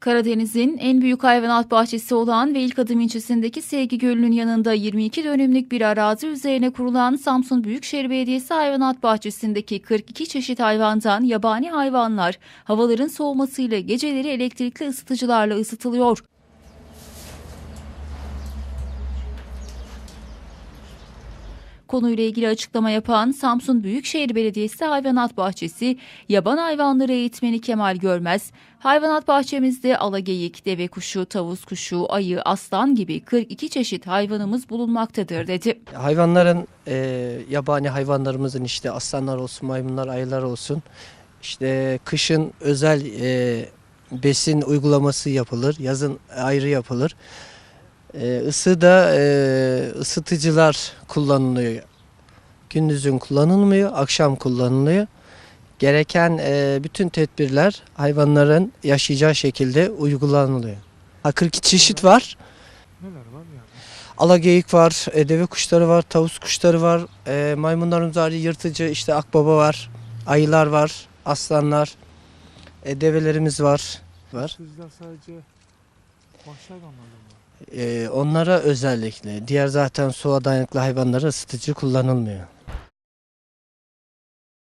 Karadeniz'in en büyük hayvanat bahçesi olan ve ilk adım ilçesindeki Sevgi Gölü'nün yanında 22 dönümlük bir arazi üzerine kurulan Samsun Büyükşehir Belediyesi Hayvanat Bahçesi'ndeki 42 çeşit hayvandan yabani hayvanlar havaların soğumasıyla geceleri elektrikli ısıtıcılarla ısıtılıyor. Konuyla ilgili açıklama yapan Samsun Büyükşehir Belediyesi Hayvanat Bahçesi Yaban Hayvanları Eğitmeni Kemal Görmez, hayvanat bahçemizde alageyik, deve kuşu, tavus kuşu, ayı, aslan gibi 42 çeşit hayvanımız bulunmaktadır dedi. Hayvanların e, yabani hayvanlarımızın işte aslanlar olsun, maymunlar, ayılar olsun. İşte kışın özel e, besin uygulaması yapılır, yazın ayrı yapılır. E, ısı da e, ısıtıcılar kullanılıyor. Gündüzün kullanılmıyor, akşam kullanılıyor. Gereken e, bütün tedbirler hayvanların yaşayacağı şekilde uygulanılıyor. Ha, 42 çeşit var. Neler var yani? Alageyik var, e, deve kuşları var, tavus kuşları var, e, maymunların harici yırtıcı işte akbaba var, ayılar var, aslanlar, e, develerimiz var. var. Sizler sadece vahşi hayvanlarla mı? E, onlara özellikle, diğer zaten soğuğa dayanıklı hayvanlara ısıtıcı kullanılmıyor.